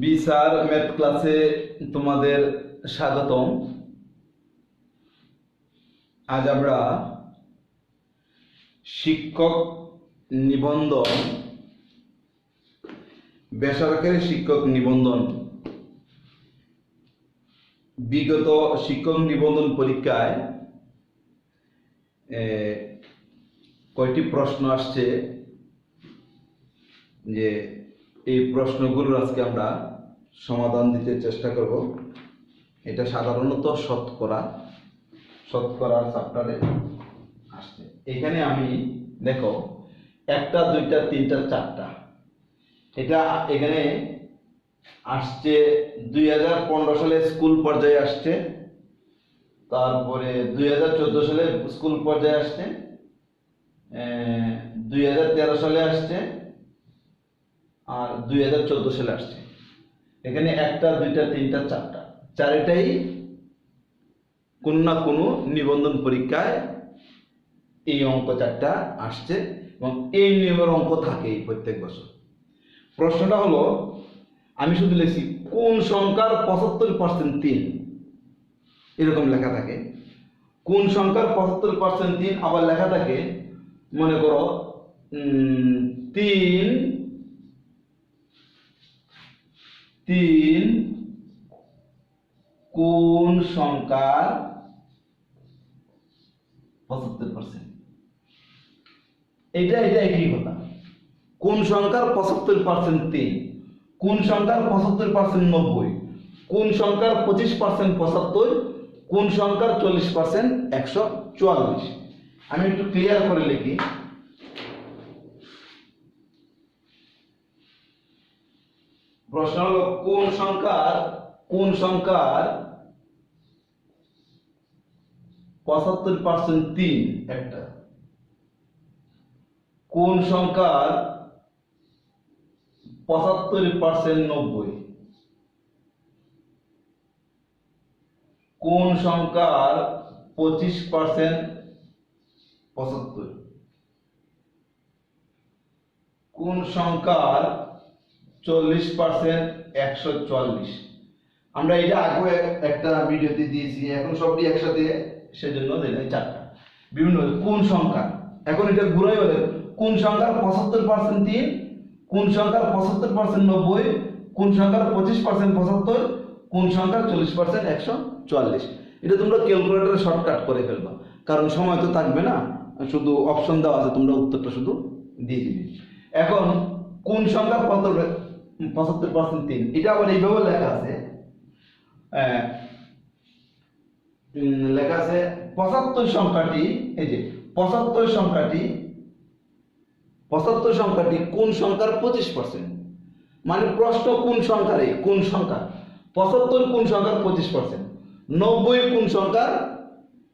বিসার math ক্লাসে তোমাদের স্বাগতম। আজ আমরা শিক্ষক নিবন্ধন, বেসরকারি শিক্ষক নিবন্ধন, বিগত শিক্ষক নিবন্ধন পরীক্ষায় কয়টি প্রশ্ন আসছে? যে এই প্রশ্নগুলোর আজকে আমরা সমাধান দিতে চেষ্টা করব। এটা সাধারণত শতকরা শতকরার চ্যাপ্টারে আসছে। এখানে আমি, দেখো, একটা, দুইটা, তিনটা, চারটা। এটা এখানে আসছে দুই হাজার পনেরো সালে স্কুল পর্যায়ে আসছে, তারপরে দুই হাজার চোদ্দ সালে স্কুল পর্যায়ে আসছে দুই হাজার তেরো সালে আসছে আর দুই হাজার চোদ্দ সালে আসছে। এখানে একটা, দুইটা, তিনটা, চারটা। চারিটাই কোনো না কোনো নিবন্ধন পরীক্ষায় এই অঙ্ক চারটা আসছে এবং এই নিয়মের অঙ্ক থাকে প্রত্যেক বছর। প্রশ্নটা হলো, আমি শুধু লিখছি, কোন সংখ্যার পঁচাত্তর পার্সেন্ট তিন? এরকম লেখা থাকে। কোন সংখ্যার পঁচাত্তর পার্সেন্ট তিন? আবার লেখা থাকে, মনে করো তিন তিন কোন সংখ্যার পঁচাত্তর পার্সেন্ট এটা এটা একই কথা। কোন সংখ্যার পঁচাত্তর পার্সেন্ট তিন কোন সংখ্যার পঁচাত্তর পার্সেন্ট নব্বই কোন সংখ্যার পঁচিশ পার্সেন্ট পঁচাত্তর কোন সংখ্যার চল্লিশ পার্সেন্ট একশো চুয়াল্লিশ। আমি একটু ক্লিয়ার করে লিখি। প্রশ্ন হলো, কোন সংখ্যার কোন সংখ্যার পঁচাত্তর পার্সেন্ট তিন একটা? কোন সংখ্যার পঁচাত্তর পার্সেন্ট নব্বই? কোন সংখ্যার পঁচিশ পার্সেন্ট পঁচাত্তর? কোন সংখ্যার চল্লিশ পার্সেন্ট, একশো চুয়াল্লিশ আমরা এটা আগে একটা ভিডিওতে দিয়েছি, এখন সবটি একসাথে সেজন্য দিলাম চারটা। বিভিন্ন, কোন সংখ্যা? এখন এটা ঘুরাই বলে কোন সংখ্যার পঁচাত্তর পার্সেন্ট তিন, কোন সংখ্যার পঁচাত্তর পার্সেন্ট নব্বই, কোন সংখ্যার পঁচিশ পার্সেন্ট পঁচাত্তর, কোন সংখ্যার চল্লিশ পার্সেন্ট একশো চুয়াল্লিশ এটা তোমরা ক্যালকুলেটরে শর্টকাট করে ফেলবা, কারণ সময় তো থাকবে না, শুধু অপশন দেওয়া আছে, তোমরা উত্তরটা শুধু দিয়ে দিবে। এখন কোন সংখ্যার কত পঁচাত্তর পার্সেন্ট তিন। এটা আবার এইভাবে লেখা আছে। লেখা আছে, পঁচাত্তর সংখ্যাটি, এই যে, পঁচাত্তর সংখ্যাটি পঁচাত্তর সংখ্যাটি কোন সংখ্যার পঁচিশ পার্সেন্ট মানে প্রশ্ন কোন সংখ্যার কোন সংখ্যা পঁচাত্তর কোন সংখ্যার পঁচিশ পার্সেন্ট নব্বই কোন সংখ্যার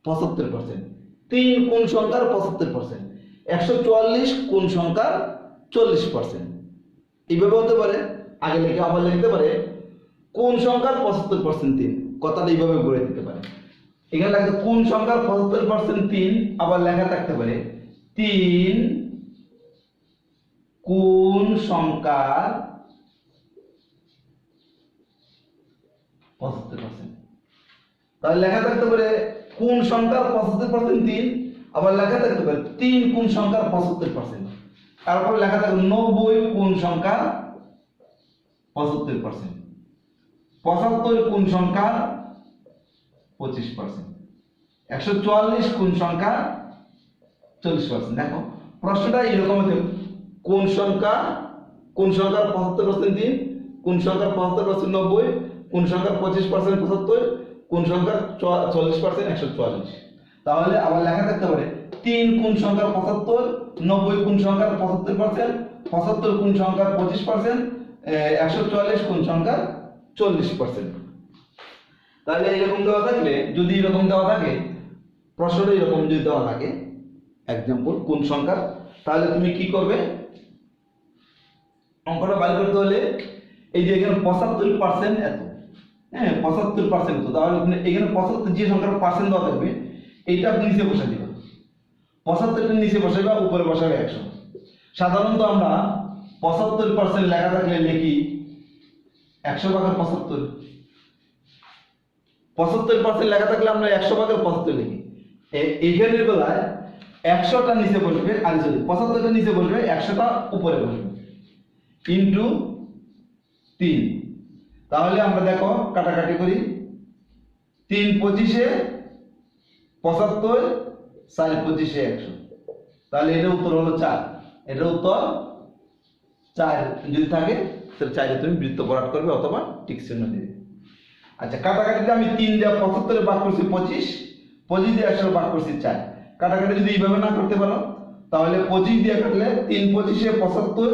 পঁচাত্তর পার্সেন্ট তিন কোন সংখ্যার পঁচাত্তর পার্সেন্ট একশো চুয়াল্লিশ কোন সংখ্যার চল্লিশ পার্সেন্ট এইভাবে হতে পারে আগে লিখে আবার লিখতে পারে, কোন সংখ্যার পঁচাত্তর পার্সেন্ট তিন? কথাটা এইভাবে গড়ে দিতে পারে। এখানে লাগছে কোন সংখ্যার পঁচাত্তর পার্সেন্ট তিন? আবার লেখা থাকতে পারে, তিন কোন সংখ্যার পঁচাত্তর পার্সেন্ট তাহলে লেখা থাকতে পারে, কোন সংখ্যার পঁচাত্তর পার্সেন্ট তিন? আবার লেখা থাকতে পারে, তিন কোন সংখ্যার পঁচাত্তর পার্সেন্ট তারপর লেখা থাকবে নব্বই কোন সংখ্যা পঁচাত্তর পার্সেন্ট পঁচাত্তর কোন সংখ্যা পঁচিশ পার্সেন্ট একশো চুয়াল্লিশ কোন সংখ্যা চল্লিশ পার্সেন্ট দেখো, প্রশ্নটা এইরকম হতে কোন সংখ্যা কোন সংখ্যার পঁচাত্তর পার্সেন্ট তিন কোন সংখ্যার পঁচাত্তর পার্সেন্ট নব্বই কোন সংখ্যার পঁচিশ পার্সেন্ট পঁচাত্তর কোন সংখ্যার চল্লিশ পার্সেন্ট একশো চুয়াল্লিশ। তাহলে আবার লেখা থাকতে পারে তিন কোন সংখ্যার পঁচাত্তর, নব্বই কোন সংখ্যার পঁচাত্তর পার্সেন্ট পঁচাত্তর কোন সংখ্যার পঁচিশ পার্সেন্ট একশো চুয়াল্লিশ কোন সংখ্যার চল্লিশ পার্সেন্ট তাহলে এরকম দেওয়া থাকলে, যদি এরকম দেওয়া থাকে, প্রশ্নটা এরকম যদি দেওয়া থাকে এক্সাম্পল কোন সংখ্যার, তাহলে তুমি কি করবে? অঙ্কটা বাইর করতে হলে, এই যে এখানে পঁচাত্তর পার্সেন্ট এত হ্যাঁ পঁচাত্তর পার্সেন্ট তো তাহলে এখানে পঁচাত্তর যে সংখ্যার পার্সেন্ট দেওয়া থাকবে, এইটা নিচে বসে দিবা। পঁচাত্তরটা নিচে বসাবে উপরে বসাবে একশো। সাধারণত আমরা পঁচাত্তর পার্সেন্ট লেখা থাকলে লিখি একশো ভাগের পঁচাত্তর। পঁচাত্তর পার্সেন্ট লেখা থাকলে আমরা একশো ভাগের পঁচাত্তর লিখি। এইখানের বেলায় একশোটা নিচে বসবে, আর যদি পঁচাত্তরটা নিচে বসবে, একশোটা উপরে বসবে। ইন্টু তিন। তাহলে আমরা দেখো কাটাকাটি করি। তিন পঁচিশে পঁচাত্তর চার পঁচিশে একশো। তাহলে এটা উত্তর হলো চার। এটা উত্তর চার। যদি থাকে, তাহলে চারে তুমি বৃত্ত ভরাট করবে অথবা টিক চিহ্ন দিবে আচ্ছা কাটাকাটিতে আমি তিন দিয়ে পঁচাত্তরে ভাগ করছি পঁচিশ পঁচিশ দিয়ে একশো ভাগ করছি চার। কাটাকাটি যদি এইভাবে না করতে পারো, তাহলে পঁচিশ দিয়ে কাটলে তিন পঁচিশে পঁচাত্তর,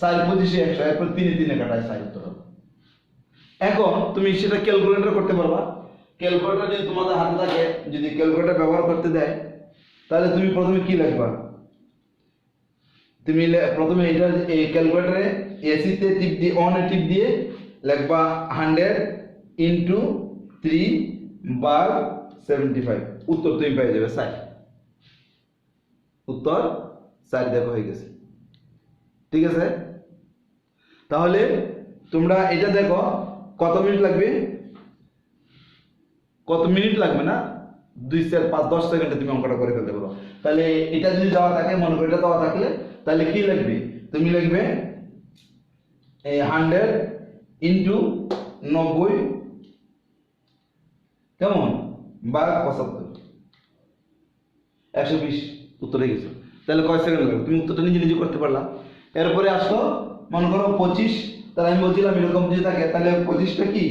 চার পঁচিশে একশো, এরপর তিনে তিনে কাটায় হবে। এখন তুমি সেটা ক্যালকুলেটর করতে পারবা। ক্যালকুলেটর যদি তোমাদের হাতে থাকে, যদি ক্যালকুলেটর ব্যবহার করতে দেয়, তাহলে তুমি প্রথমে কি লিখবা? তুমি প্রথমে এটা এই ক্যালকুলেটরে এসিতে টিপ দিয়ে অনে টিপ দিয়ে লিখবা হান্ড্রেড ইন্টু থ্রি বার সেভেন্টি ফাইভ উত্তর তুমি পেয়ে যাবে সাই উত্তর চার দেখো হয়ে গেছে। ঠিক আছে? তাহলে তোমরা এটা দেখো, কত মিনিট লাগবে? কত মিনিট লাগবে না? দুই চার পাঁচ দশ সেকেন্ডে তুমি অঙ্কটা করে ফেলতে পারো। তাহলে এটা যদি দেওয়া থাকে, মনে করো এটা দেওয়া থাকলে, তাহলে কি লিখবে? তুমি লিখবে এই হান্ড্রেড ইন্টু নব্বই, কেমন? বা পঁচাত্তর। একশো বিশ, উত্তর হয়ে গেছো। তাহলে কয় সেকেন্ড লাগবে? তুমি উত্তরটা নিজে নিজে করতে পারলা। এরপরে আসলো, মনে করো পঁচিশ, তাহলে আমি বলছিলাম এরকম যদি থাকে, তাহলে পঁচিশটা কি?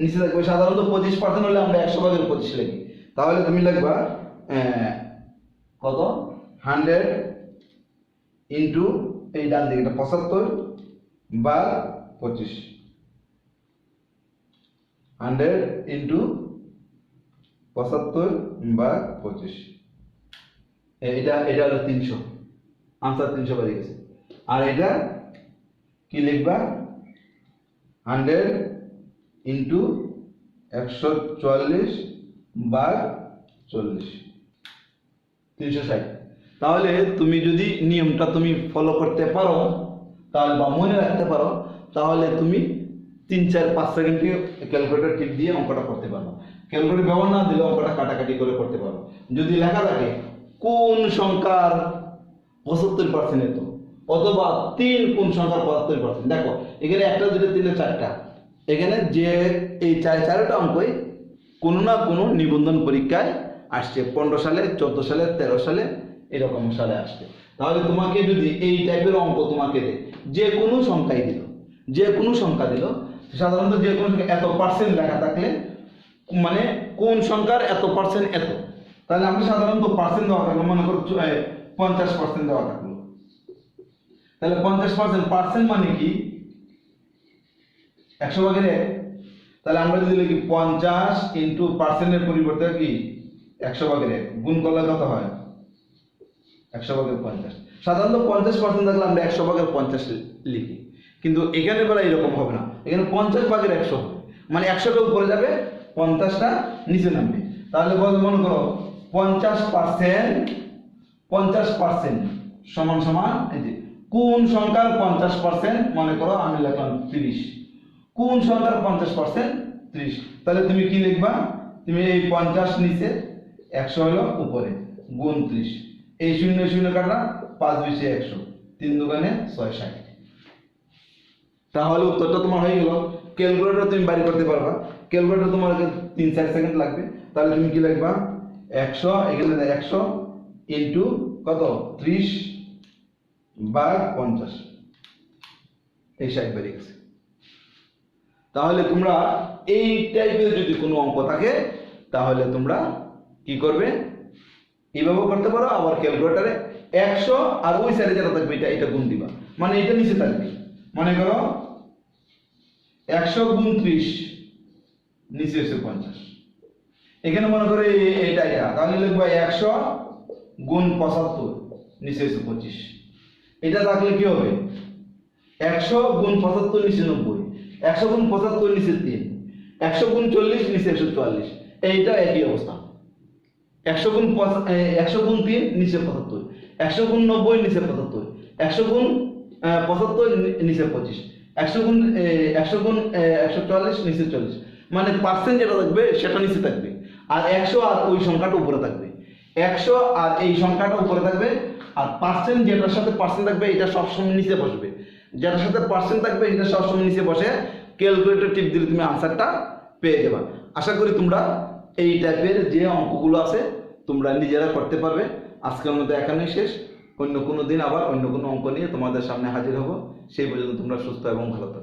নিচে থাকবে সাধারণত পঁচিশ পার্সেন্ট হলে আমরা একশো ভাগের পঁচিশ লিখি তাহলে তুমি লিখবা কত? হান্ড্রেড ইন্টু এই ডান দিকে, এটা পঁচাত্তর বা পঁচিশ। হান্ড্রেড ইন্টু পঁচাত্তর বা পঁচিশ। এটা এটা হলো তিনশো। আনসার তিনশো বেরিয়ে গেছে। আর এটা কি লিখবা? হান্ড্রেড ইন্টু একশো চুয়াল্লিশ বা চল্লিশ। তিনশো ষাট। তাহলে তুমি যদি নিয়মটা তুমি ফলো করতে পারো, তাহলে বা মনে রাখতে পারো, তাহলে তুমি তিন, চার, পাঁচ সেকেন্ডে ক্যালকুলেটর টিপ দিয়ে অঙ্কটা করতে পারো। ক্যালকুলেটর ব্যবহার না দিলে অঙ্কটা কাটাকাটি করে করতে পারো। যদি লেখা থাকে, কোন সংখ্যার পঁচাত্তর পার্সেন্ট এত অথবা তিন, কোন সংখ্যার পঁচাত্তর পার্সেন্ট দেখো, এখানে একটা দুটো তিনটে, চারটা। এখানে যে এই চার চারটা অঙ্কই কোনো না কোনো নিবন্ধন পরীক্ষায় আসছে। পনেরো সালে, চোদ্দ সালে, তেরো সালে এরকম সালে আসছে। তাহলে তোমাকে যদি এই টাইপের অঙ্ক তোমাকে দেয় যে কোনো সংখ্যাই দিল, যে কোনো সংখ্যা দিল, সাধারণত যে কোনো এত পার্সেন্ট লেখা থাকলে মানে কোন সংখ্যার এত পার্সেন্ট এত? তাহলে আমরা সাধারণত পার্সেন্ট দেওয়া থাকল, মনে করো পঞ্চাশ পার্সেন্ট দেওয়া থাকল। তাহলে পঞ্চাশ পার্সেন্ট পার্সেন্ট মানে কি? একশো ভাগের এক। তাহলে আমরা যদি লিখি পঞ্চাশ ইন্টু পার্সেন্টের পরিবর্তে কি? একশো ভাগের এক। গুণ করলে কত হয়? একশো ভাগের পঞ্চাশ। সাধারণত পঞ্চাশ পার্সেন্ট থাকলে আমরা একশো ভাগের পঞ্চাশ লিখি। কিন্তু এখানে বেলা এরকম হবে না। এখানে পঞ্চাশ ভাগের একশো মানে একশোটা উপরে যাবে, পঞ্চাশটা নিচে নামবে। তাহলে বল, মনে করো, পঞ্চাশ পার্সেন্ট পঞ্চাশ পার্সেন্ট সমান সমান, এই যে, কোন সংখ্যার পঞ্চাশ পার্সেন্ট? মনে করো, আমি লিখলাম তিরিশ। কোন সংখ্যার পঞ্চাশ পার্সেন্ট ত্রিশ। তাহলে তুমি কি লিখবা? তুমি এই পঞ্চাশ নিচে একশো হলো উপরে, গুণ ত্রিশ। এই শূন্য শূন্য কাটা, পাঁচ বিশে একশো, তিন দোকানে ছয় ষাট। তাহলে উত্তরটা তোমার হয়ে গেল। ক্যালকুলেটর তুমি বাড়ি করতে পারবা। ক্যালকুলেটর তোমার তিন চার সেকেন্ড লাগবে। তাহলে তুমি কি লিখবা? একশো, এখানে একশো ইন্টু কত? ত্রিশ বা পঞ্চাশ। এই ষাট বেরিয়ে গেছে। তাহলে তোমরা এই টাইপের যদি কোনো অঙ্ক থাকে, তাহলে তোমরা কি করবে? এইভাবে করতে পারো, আবার ক্যালকুলেটারে একশো আর ওই সাইডে যেটা থাকবে, এটা এটা গুণ দিবা। মানে এটা নিচে থাকবে। মনে করো, একশো গুণ ত্রিশ, নিচে এসে পঞ্চাশ। এখানে মনে করো এইটা এটা তাহলে লিখব একশো গুণ পঁচাত্তর, নিচে এসে পঁচিশ। এটা থাকলে কি হবে? একশো গুণ পঁচাত্তর, নিচে নব্বই। একশো গুণ পঁচাত্তর নিচে তিন, একশো গুণ চল্লিশ নিচে একশো চুয়াল্লিশ। এইটা একই অবস্থা। একশো গুণ একশো গুণ তিন নিচে পঁচাত্তর, একশো গুণ নব্বই নিচে পঁচাত্তর, একশো গুণ পঁচাত্তর নিচে পঁচিশ, একশো গুণ একশো গুণ একশো চুয়াল্লিশ নিচে চল্লিশ। মানে পার্সেন্ট যেটা থাকবে, সেটা নিচে থাকবে। আর একশো আর ওই সংখ্যাটা উপরে থাকবে। একশো আর এই সংখ্যাটা উপরে থাকবে, আর পার্সেন্ট যেটার সাথে পার্সেন্ট থাকবে, এটা সবসময় নিচে বসবে। যেটার সাথে পার্সেন্ট থাকবে এটা সবসময় নিচে বসে ক্যালকুলেটর টিপ দিলে তুমি আনসারটা পেয়ে যাবা। আশা করি তোমরা এই টাইপের যে অঙ্কগুলো আছে তোমরা নিজেরা করতে পারবে। আজকের মতো এখানেই শেষ। অন্য কোনো দিন আবার অন্য কোনো অঙ্ক নিয়ে তোমাদের সামনে হাজির হব। সেই পর্যন্ত তোমরা সুস্থ এবং ভালো থাকো।